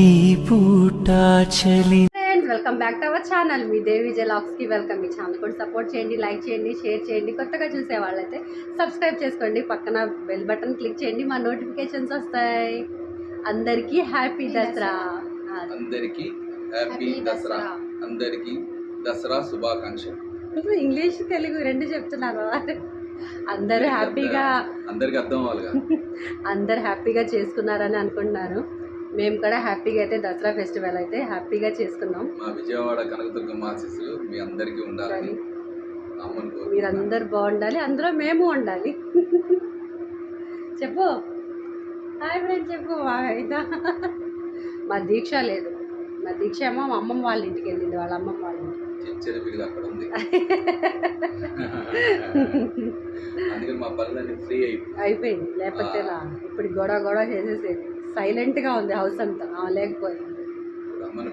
ఈ పూట చలి. Friends welcome back to our channel మీ దేవి జలాక్స్కి వెల్కమ్ ఈ ఛానల్ కూడా సపోర్ట్ చేయండి లైక్ చేయండి షేర్ చేయండి. కొత్తగా చూసే వాళ్ళైతే సబ్స్క్రైబ్ చేసుకోండి. పక్కన బెల్ బటన్ క్లిక్ చేయండి. మా నోటిఫికేషన్స్ వస్తాయి. అందరికీ హ్యాపీ దసరా. అందరికీ హ్యాపీ దసరా. అందరికీ దసరా శుభాకాంక్షలు. ఇప్పుడు ఇంగ్లీష్ తెలుగు రెండు చెప్తున్నారు అందరూ హ్యాపీగా అందరికి అర్థం అవ్వాలిగా అందరు హ్యాపీగా చేసుకున్నారని అనుకుంటున్నారు. మేము కూడా హ్యాపీగా అయితే దసరా ఫెస్టివల్ అయితే హ్యాపీగా చేసుకున్నాం. మా విజయవాడ కనకదుర్గమ్మ ఆశీస్సులు మీ అందరికీ ఉండాలని. మీరందరు బాగుండాలి అందులో మేము ఉండాలి. చెప్పు. హాయ్ ఫ్రెండ్ చెప్పు. అయితే మా దీక్ష లేదు. మా దీక్ష ఏమో మా అమ్మమ్మ వాళ్ళ ఇంటికి వెళ్ళింది వాళ్ళ అమ్మమ్మ వాళ్ళ ఇంటికి. చిచ్చరి పిల్లలు అక్కడ ఉంది. అందుకని మా పనులన్నీ ఫ్రీ అయిపోయి అయిపోయింది లేకపోతే ఇప్పుడు గొడవ గొడవ చేసేసేది. సైలెంట్గా ఉంది హౌస్ అంతా. ఆ, లేకపోయింది. అమ్మని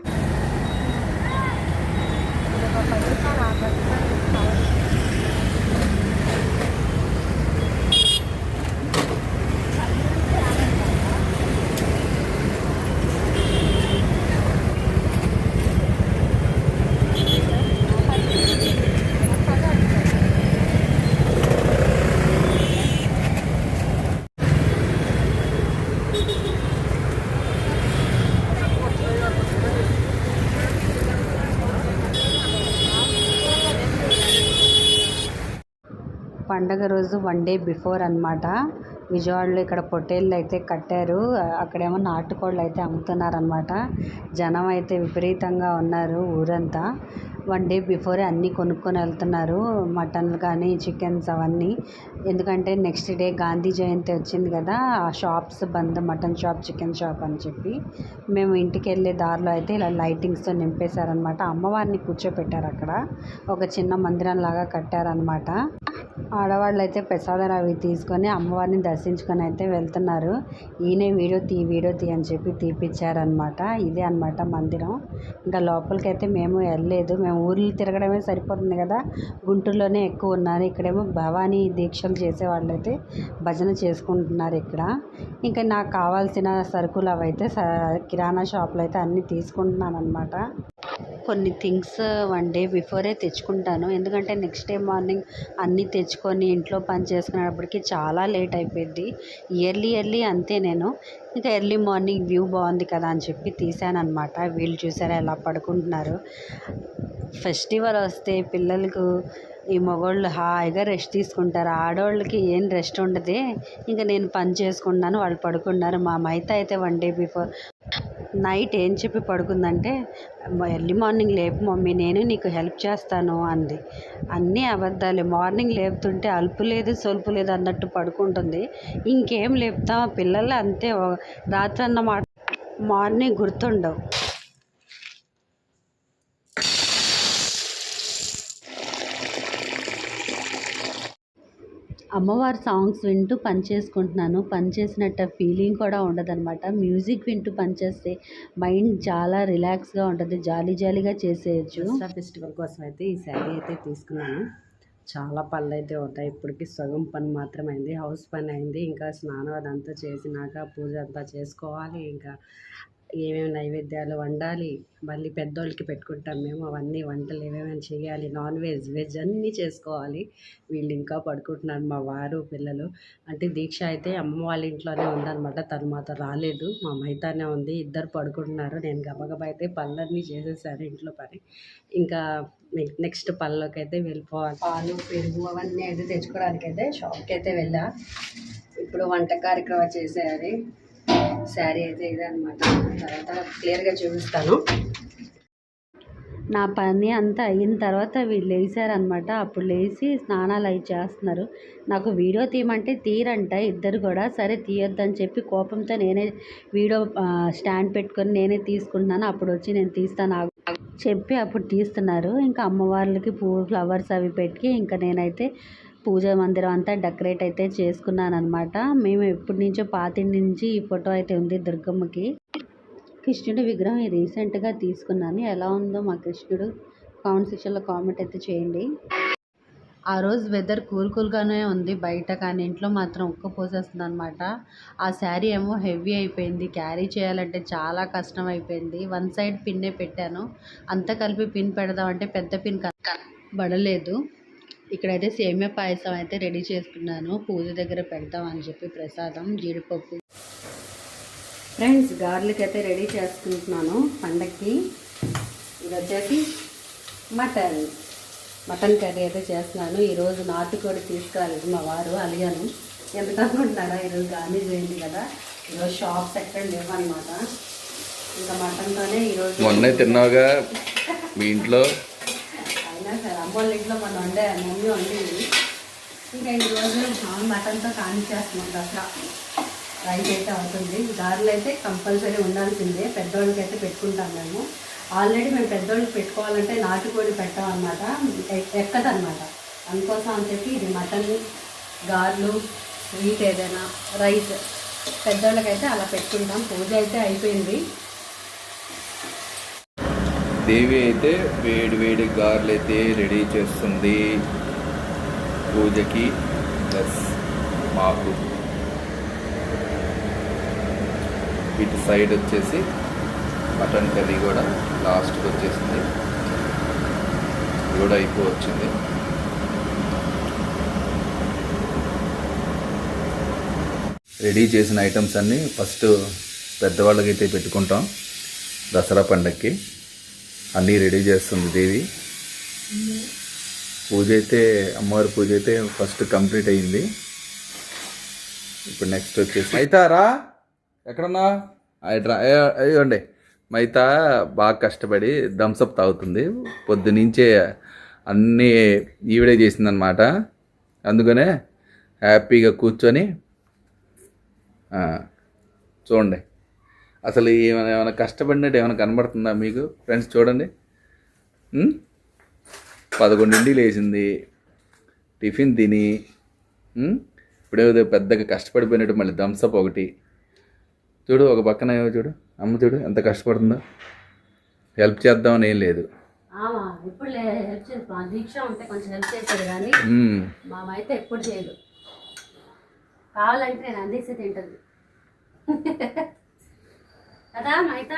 పండగ రోజు వన్ డే బిఫోర్ అన్నమాట. విజయవాడలో ఇక్కడ పొట్టేళ్ళు అయితే కట్టారు. అక్కడేమో నాటుకోళ్ళు అయితే అమ్ముతున్నారనమాట జనం అయితే విపరీతంగా ఉన్నారు ఊరంతా. వన్ డే బిఫోరే అన్నీ కొనుక్కొని వెళ్తున్నారు. మటన్లు కానీ చికెన్స్ అవన్నీ. ఎందుకంటే నెక్స్ట్ డే గాంధీ జయంతి వచ్చింది కదా ఆ shops bandh mutton shop chicken shop అని చెప్పి. మేము ఇంటికి వెళ్ళే దారిలో అయితే ఇలా లైటింగ్స్తో నింపేశారనమాట అమ్మవారిని కూర్చోపెట్టారు అక్కడ. ఒక చిన్న మందిరం లాగా కట్టారనమాట ఆడవాళ్ళు అయితే ప్రసాదాలు అవి తీసుకొని అమ్మవారిని దర్శించుకొని అయితే వెళ్తున్నారు. ఈయనే వీడియో తీ వీడియో తీ అని చెప్పి తీపిచ్చారనమాట ఇదే అనమాట మందిరం. ఇంకా లోపలికి అయితే మేము వెళ్ళలేదు. మేము ఊర్లు తిరగడమే సరిపోతుంది కదా. గుంటూరులోనే ఎక్కువ ఉన్నారు. ఇక్కడేమో భవానీ దీక్షలు చేసేవాళ్ళు అయితే భజన చేసుకుంటున్నారు ఇక్కడ. ఇంకా నాకు కావాల్సిన సరుకులు అవైతే కిరాణా షాప్లో అయితే అన్నీ తీసుకుంటున్నాను అనమాట కొన్ని థింగ్స్ వన్ డే బిఫోరే తెచ్చుకుంటాను. ఎందుకంటే నెక్స్ట్ డే మార్నింగ్ అన్నీ తెచ్చుకొని ఇంట్లో పని చేసుకునేటప్పటికి చాలా లేట్ అయిపోయింది ఇయర్లీ ఇయర్లీ అంతే నేను. ఇంకా ఎర్లీ మార్నింగ్ వ్యూ బాగుంది కదా అని చెప్పి తీసాను అనమాట వీళ్ళు చూసారా ఎలా పడుకుంటున్నారు? ఫెస్టివల్ వస్తే పిల్లలకు ఈ మగవాళ్ళు హాయిగా రెస్ట్ తీసుకుంటారు. ఆడవాళ్ళకి ఏం రెస్ట్ ఉండదు. ఇంకా నేను పని చేసుకున్నాను వాళ్ళు పడుకున్నారు మా మైత అయితే వన్ డే బిఫోర్. నైట్ ఏం చెప్పి పడుకుందంటే ఎర్లీ మార్నింగ్ లేపు మమ్మీ నేను నీకు హెల్ప్ చేస్తాను అంది. అన్నీ అబద్ధాలే. మార్నింగ్ లేపుతుంటే అల్పు లేదు సొల్పు లేదు అన్నట్టు పడుకుంటుంది. ఇంకేం లేపుతాం? పిల్లలు అంతే. రాత్రి అన్నమాట మార్నింగ్ గుర్తుండవు. అమ్మవారి సాంగ్స్ వింటూ పని చేసుకుంటున్నాను. పని చేసినట్టు ఫీలింగ్ కూడా ఉండదన్నమాట. మ్యూజిక్ వింటూ పని చేస్తే మైండ్ చాలా రిలాక్స్గా ఉంటుంది. జాలీ జాలీగా చేసేయచ్చు. ఫెస్టివల్ కోసం అయితే ఈ శారీ అయితే తీసుకున్నాను. చాలా పనులు అయితే అవుతాయి ఇప్పటికి సగం పని మాత్రమే అయింది హౌస్ పని అయింది. ఇంకా స్నానం అదంతా చేసినాక పూజ అంతా చేసుకోవాలి. ఇంకా ఏమేమి నైవేద్యాలు వండాలి? మళ్ళీ పెద్దోళ్ళకి పెట్టుకుంటాం మేము. అవన్నీ వంటలు ఏమేమి చేయాలి? నాన్ వెజ్ వెజ్ అన్నీ చేసుకోవాలి. వీళ్ళు ఇంకా పడుకుంటున్నారు మా వారు పిల్లలు. అంటే దీక్ష అయితే అమ్మ వాళ్ళ ఇంట్లోనే ఉందన్నమాట. తను మాతో రాలేదు. మా మైతానే ఉంది. ఇద్దరు పడుకుంటున్నారు. నేను గబగబా అయితే పళ్ళన్నీ చేసేసాను ఇంట్లో పని. ఇంకా నెక్స్ట్ పనిలోకి అయితే వెళ్ళిపోవాలి. పాలు పెరుగు అవన్నీ అయితే తెచ్చుకోవడానికి అయితే షాప్కి అయితే వెళ్ళా. ఇప్పుడు వంట కార్యక్రమం చేసేయాలి. శారీ అయితే ఇదే అనమాట తర్వాత క్లియర్గా చూపిస్తాను. నా పని అంతా అయిన తర్వాత వీళ్ళు లేచారనమాట అప్పుడు లేచి స్నానాలు అవి చేస్తున్నారు. నాకు వీడియో తీయమంటే తీరంట. ఇద్దరు కూడా సరే తీయొద్దని చెప్పి కోపంతో నేనే వీడియో స్టాండ్ పెట్టుకొని నేనే తీసుకుంటున్నాను. అప్పుడు వచ్చి నేను తీస్తాను. చెప్పి అప్పుడు తీస్తున్నారు. ఇంకా అమ్మవార్లకి పువ్వు ఫ్లవర్స్ అవి పెట్టి ఇంకా నేనైతే పూజ మందిరం అంతా డెకరేట్ అయితే చేసుకున్నాను అనమాట మేము ఎప్పటి నుంచో పాతింటి నుంచి ఈ ఫోటో అయితే ఉంది దుర్గమ్మకి. కృష్ణుడి విగ్రహం రీసెంట్గా తీసుకున్నాను. ఎలా ఉందో మా కృష్ణుడు కామెంట్ సెక్షన్లో కామెంట్ అయితే చేయండి. ఆ రోజు వెదర్ కూల్ కూల్గానే ఉంది. బయట కానీ ఇంట్లో మాత్రం ఉక్క పోసేస్తుంది అనమాట ఆ శారీ ఏమో హెవీ అయిపోయింది. క్యారీ చేయాలంటే చాలా కష్టం అయిపోయింది. వన్ సైడ్ పిన్నే పెట్టాను. అంతా కలిపి పిన్ పెడదామంటే పెద్ద పిన్ పడలేదు ఇక్కడైతే సేమియా పాయసం అయితే రెడీ చేసుకున్నాను. పూజ దగ్గర పెడదాం అని చెప్పి ప్రసాదం జీడిపప్పు. ఫ్రెండ్స్ గార్లిక్ అయితే రెడీ చేసుకుంటున్నాను పండక్కి. ఇది వచ్చేసి మటన్. మటన్ కర్రీ అయితే చేస్తున్నాను. ఈరోజు నాటుకోడి తీసుకురాలేదు మా వారు అలిగాను. ఎంత అనుకుంటున్నారా ఈరోజు గాంధీ జయంతి కదా. ఈరోజు షాప్స్ ఎక్కడ లేవన్నమాట. ఇంకా మటన్తోనే ఈరోజు మొన్న తిన్నావుగా మీ ఇంట్లో? అమ్మోళ్ళ ఇంట్లో మనం వండే మమ్మీ వండేది. ఇంకా ఈరోజు మటన్తో కానిచ్చేస్తున్నాం దసరా. రైస్ అయితే అవుతుంది. గారెలు అయితే కంపల్సరీ ఉండాల్సిందే. పెద్దవాళ్ళకి అయితే పెట్టుకుంటాం మేము. ఆల్రెడీ మేము పెద్దవాళ్ళకి పెట్టుకోవాలంటే నాటుకోడి పెట్టామన్నమాట ఎక్కదన్నమాట. అందుకోసం అని చెప్పి ఇది మటన్ గారెలు స్వీట్ ఏదైనా రైస్. పెద్దవాళ్ళకైతే అలా పెట్టుకుంటాం. పూజ అయితే అయిపోయింది. దేవి అయితే వేడి వేడి గారెలు అయితే రెడీ చేస్తుంది. పూజకి. ప్లస్ మాకు. ఇటు సైడ్ వచ్చేసి మటన్ కర్రీ కూడా లాస్ట్కి వచ్చేసింది. కూడా అయిపోవచ్చింది. రెడీ చేసిన ఐటమ్స్ అన్నీ ఫస్ట్ పెద్దవాళ్ళకైతే పెట్టుకుంటాం. దసరా పండగకి అన్నీ రెడీ చేస్తుంది దేవి. పూజ అయితే అమ్మవారి పూజ అయితే ఫస్ట్ కంప్లీట్ అయింది. ఇప్పుడు నెక్స్ట్ వచ్చేసి మైతారా? ఎక్కడన్నా? అయ్యండి మైతా బాగా కష్టపడి థమ్సప్ తాగుతుంది. పొద్దునుంచే అన్నీ ఈవిడే చేసిందనమాట అందుకనే హ్యాపీగా కూర్చొని చూడండి. అసలు ఏమైనా ఏమైనా కష్టపడినట్టు ఏమైనా కనబడుతుందా మీకు? ఫ్రెండ్స్ చూడండి? పదకొండింటి లేచింది. టిఫిన్ తిని? ఇప్పుడేదో పెద్దగా కష్టపడిపోయినట్టు మళ్ళీ థమ్సప్ ఒకటి. చూడు ఒక పక్కన ఏమో చూడు. అమ్మ చూడు ఎంత కష్టపడుతుందో. హెల్ప్ చేద్దామని ఏం లేదు. హెల్ప్ దీక్ష ఉంటే కొంచెం హెల్ప్ కానీ ఎప్పుడు చేయదు కావాలంటే నేను అందిస్తే తింటుంది. కదా మైత.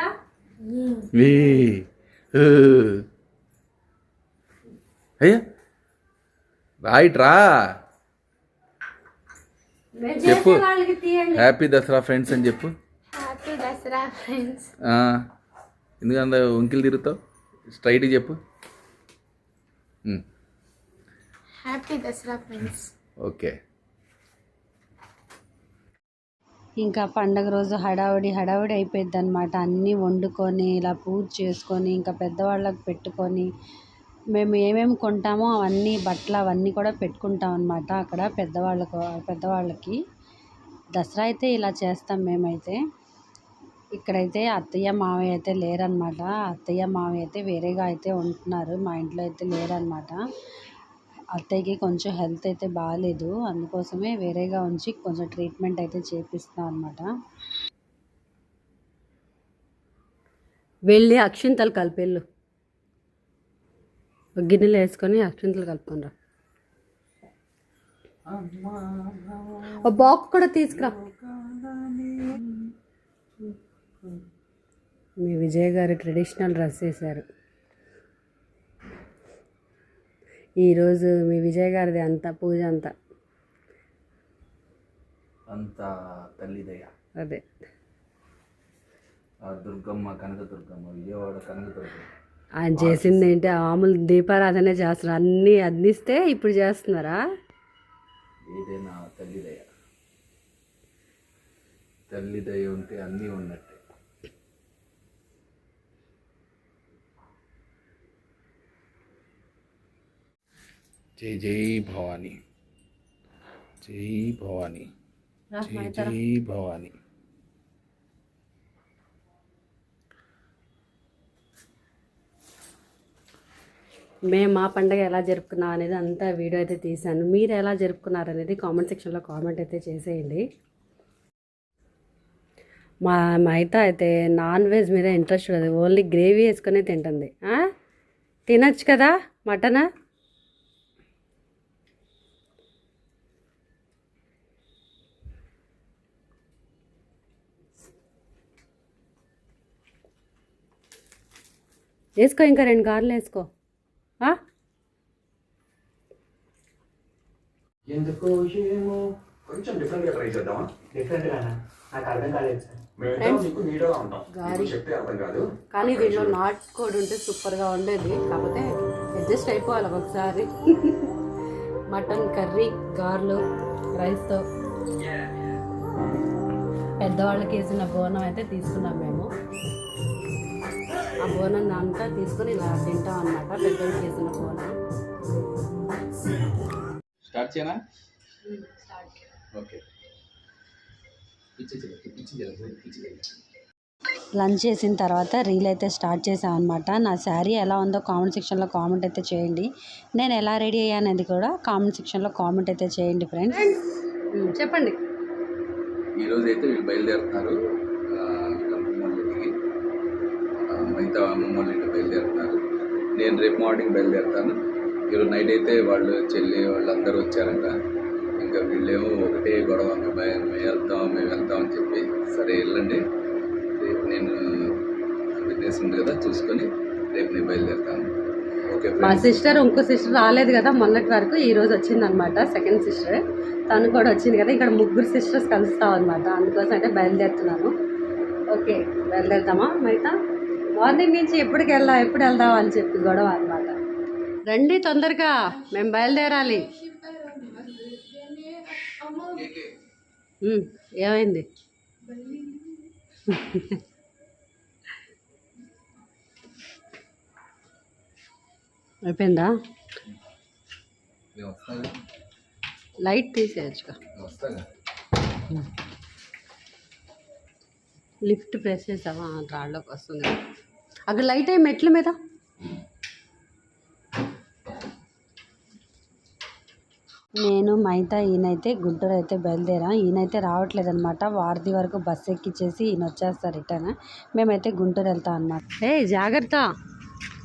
అయ్యా. రైట్ రా చెప్పు. చేసే వాళ్ళకి తీయండి. హ్యాపీ దసరా ఫ్రెండ్స్ అని చెప్పు. Happy Dasara friends. ఆ, ఎందుకంత ఉంకిలు తిరుగుతావు? స్ట్రైట్ చెప్పు. Happy Dasara friends. ఓకే. ఇంకా పండగ రోజు హడావుడి హడావుడి అయిపోయింది అనమాట అన్నీ వండుకొని ఇలా పూజ చేసుకొని ఇంకా పెద్దవాళ్ళకి పెట్టుకొని మేము ఏమేమి కొంటామో అవన్నీ బట్టలు అవన్నీ కూడా పెట్టుకుంటాం అనమాట అక్కడ పెద్దవాళ్ళకు పెద్దవాళ్ళకి. దసరా అయితే ఇలా చేస్తాం మేమైతే. ఇక్కడైతే అత్తయ్య మావయ్య అయితే లేరనమాట అత్తయ్య మావయ్య అయితే వేరేగా అయితే ఉంటున్నారు. మా ఇంట్లో అయితే లేరనమాట అత్తయ్యకి కొంచెం హెల్త్ అయితే బాగాలేదు అందుకోసమే వేరేగా ఉంచి కొంచెం ట్రీట్మెంట్ అయితే చేపిస్తాం అనమాట వెళ్ళి అక్షింతలు కలిపెళ్ళు. గిన్నెలు వేసుకొని అక్షింతలు కలుపుకొని రా. ఒక కూడా తీసుకురా. మీ విజయ్ గారు ట్రెడిషనల్ డ్రెస్ వేశారు. ఈరోజు మీ విజయ్ గారిది అంతా పూజ అంతా. అంత తల్లిదయ్య అదే. దుర్గమ్మ కనక దుర్గమ్మ విజయవాడ కనక దుర్గమ్మ. ఆయన చేసింది ఏంటి? మామూలు దీపారాధనే చేస్తున్నారు. అన్నీ అందిస్తే ఇప్పుడు చేస్తున్నారా? ఏదైనా తల్లిదయ తల్లిదయ ఉంటే అన్నీ ఉన్నట్టే. జై జై భవానీ. జై భవానీ. జై జై భవానీ. మేము మా పండగ ఎలా జరుపుకున్నాం అనేది అంతా వీడియో అయితే తీశాను. మీరు ఎలా జరుపుకున్నారు అనేది కామెంట్ సెక్షన్లో కామెంట్ అయితే చేసేయండి. మా మైత అయితే నాన్ వెజ్ మీద ఇంట్రెస్ట్ ఉండదు ఓన్లీ గ్రేవీ వేసుకొని తింటుంది? తినొచ్చు కదా మటన్? వేసుకో ఇంకా రెండు గారెలు వేసుకో? ఎందుకు కొంచెం ట్రై చేద్దామా? నాకు అర్థం కాలేదు సార్. కానీ దీంట్లో నాట్ కోడ్ ఉంటే సూపర్గా ఉండేది. కాకపోతే అడ్జస్ట్ అయిపోవాలి ఒకసారి. మటన్ కర్రీ గార్లు రైస్తో పెద్దవాళ్ళకి వేసిన బోనం అయితే తీసుకున్నాం మేము. ఆ బోనం అంతా తీసుకొని ఇలా తింటాం అనమాట పెద్దవాళ్ళకి వేసిన బోనం. స్టార్ట్ చేయనా? ఓకే. లంచ్ చేసిన తర్వాత రీల్ అయితే స్టార్ట్ చేసాం అనమాట నా శారీ ఎలా ఉందో కామెంట్ సెక్షన్లో కామెంట్ అయితే చేయండి. నేను ఎలా రెడీ అయ్యానది కూడా కామెంట్ సెక్షన్లో కామెంట్ అయితే చేయండి ఫ్రెండ్స్. చెప్పండి. ఈ రోజు అయితే వీళ్ళు బయలుదేరుతున్నారు ఆ, వీళ్ళ అమ్మమ్మ వాళ్ళ ఇంటికి ఆ, మిగతా అమ్మమ్మ వాళ్ళ ఇంటికి బయలుదేరుతున్నారు. నేను రేపు మార్నింగ్ బయలుదేరుతాను. ఈరోజు నైట్ అయితే వాళ్ళు చెల్లి వాళ్ళందరూ వచ్చారంట. ఇంకా వీళ్ళేమో ఒకటే గొడవ మేము వెళ్తాం మేము వెళ్తాం అని చెప్పి సరే వెళ్ళండి. రేపు నేను బిజినెస్ ఉంది కదా చూసుకొని రేపు నేను బయలుదేరుతాను. ఓకే మా సిస్టర్ ఇంకో సిస్టర్ రాలేదు కదా మొన్నటి వరకు ఈ రోజు వచ్చింది అనమాట సెకండ్ సిస్టర్ తను కూడా వచ్చింది కదా ఇక్కడ ముగ్గురు సిస్టర్స్ కలుస్తాం అనమాట అందుకోసం అయితే బయలుదేరుతున్నాను. ఓకే బయలుదేరుతామా మిగతా మార్నింగ్ నుంచి ఎప్పటికి వెళ్దాం ఎప్పుడు వెళ్దాం అని చెప్పి గొడవ అనమాట రండి తొందరగా మేము బయలుదేరాలి. ఏమైంది? అయిపోయిందా? లైట్ తీసేయచ్చుగా. వస్తాను లిఫ్ట్ ప్రెస్ చేసావా? రాళ్ళలోకి వస్తుంది. అక్కడ లైట్ అయ్యి మెట్ల మీద? నేను మైతా ఈయనైతే గుంటూరు అయితే బయలుదేరా. ఈయనైతే రావట్లేదు అనమాట వారధి వరకు బస్ ఎక్కిచ్చేసి ఈయన వచ్చేస్తారు రిటర్న్. మేమైతే గుంటూరు వెళ్తాం అనమాట ఏ జాగ్రత్త.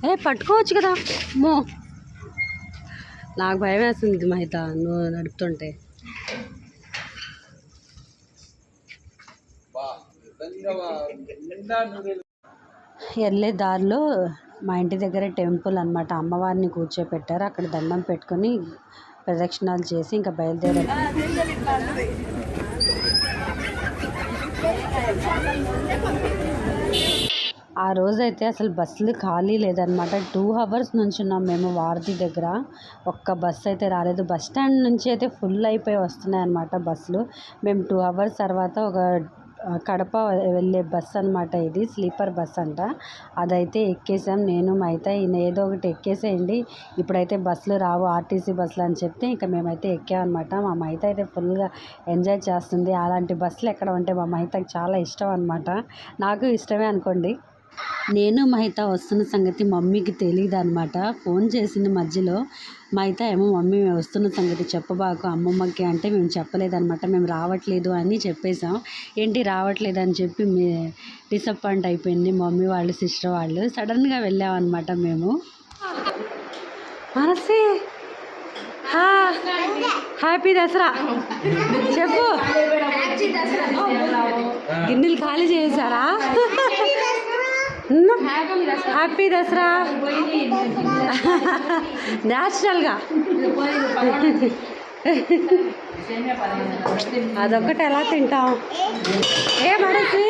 ఏ పట్టుకోవచ్చు కదా. మో. నాకు భయం వేస్తుంది మహిత నువ్వు నడుపుతుంటే. వెళ్ళే దారిలో మా ఇంటి దగ్గర టెంపుల్ అనమాట అమ్మవారిని కూర్చోపెట్టారు. అక్కడ దండం పెట్టుకొని ప్రదక్షిణాలు చేసి ఇంకా బయలుదేరారు. ఆ రోజైతే అసలు బస్సులు ఖాళీ లేదనమాట టూ అవర్స్ నుంచి ఉన్నాం మేము వారధి దగ్గర. ఒక్క బస్సు అయితే రాలేదు. బస్ స్టాండ్ నుంచి అయితే ఫుల్ అయిపోయి వస్తున్నాయి అనమాట బస్సులు. మేము టూ అవర్స్ తర్వాత ఒక కడప వెళ్ళే బస్ అనమాట ఇది స్లీపర్ బస్ అంట. అదైతే ఎక్కేసాం. నేను అయితే ఈయన ఏదో ఒకటి ఎక్కేసేయండి. ఇప్పుడైతే బస్సులు రావు ఆర్టీసీ బస్సులు అని చెప్తే ఇంకా మేమైతే ఎక్కామన్నమాట. మా మైత అయితే ఫుల్గా ఎంజాయ్ చేస్తుంది. అలాంటి బస్సులు ఎక్కడ ఉంటే మా మైతకి చాలా ఇష్టం అనమాట నాకు ఇష్టమే అనుకోండి. నేను మహిత వస్తున్న సంగతి మమ్మీకి తెలియదు అనమాట ఫోన్ చేసిన మధ్యలో మహిత ఏమో మమ్మీ మేము వస్తున్న సంగతి చెప్పబాకు అమ్మమ్మకి అంటే మేము చెప్పలేదన్నమాట. మేము రావట్లేదు అని చెప్పేసాం ఏంటి రావట్లేదు అని చెప్పి మీ డిసప్పాయింట్ అయిపోయింది మమ్మీ వాళ్ళు సిస్టర్ వాళ్ళు. సడన్గా వెళ్ళామన్నమాట మేము. మనసి హ్యాపీ దసరా! చెప్పు! గిన్నెలు ఖాళీ చేశారా హ్యాపీ దసరా. న్యాచురల్గా అదొక్కటి ఎలా తింటాం? ఏ మనసి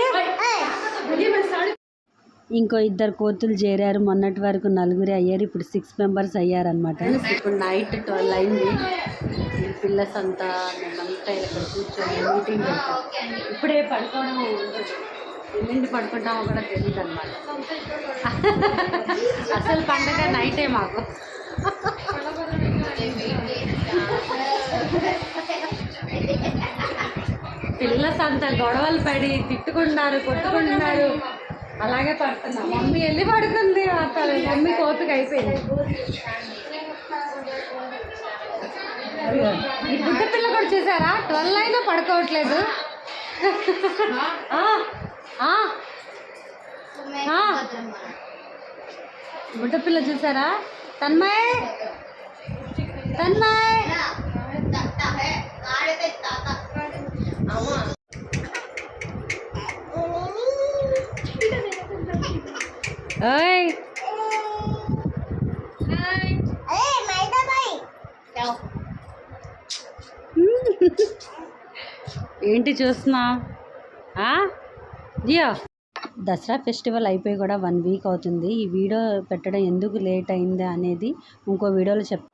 ఇంకో ఇద్దరు కోతులు చేరారు. మొన్నటి వరకు నలుగురు అయ్యారు. ఇప్పుడు సిక్స్ మెంబర్స్ అయ్యారనమాట ఇప్పుడు నైట్ ట్వెల్వ్ అయింది. పిల్లస్ అంతా మేమంతా ఇక్కడ కూర్చొని మీటింగ్ ఇప్పుడే పడుకోవడం. ఎన్నింటి పడుకుంటామో కూడా తెలియదు అనమాట అసలు పండగ నైటే మాకు. పిల్లస్ అంత గొడవలు పడి తిట్టుకుంటున్నారు కొట్టుకుంటున్నారు. అలాగే పడుతున్నాం మమ్మీ వెళ్ళి పడుకుంది అసలు మమ్మీ కోతుకు అయిపోయింది. ఈ బుద్ధ పిల్ల కూడా చూసారా? ట్వెల్వ్ అయినా పడుకోవట్లేదు. బుట్టపిల్ల చూసారా? తన్మయ్. తన్మయ్. ఏంటి చూస్తున్నా? జియో దసరా ఫెస్టివల్ అయిపోయి కూడా వన్ వీక్ అవుతుంది. ఈ వీడియో పెట్టడం ఎందుకు లేట్ అయింది అనేది ఇంకో వీడియోలో చెప్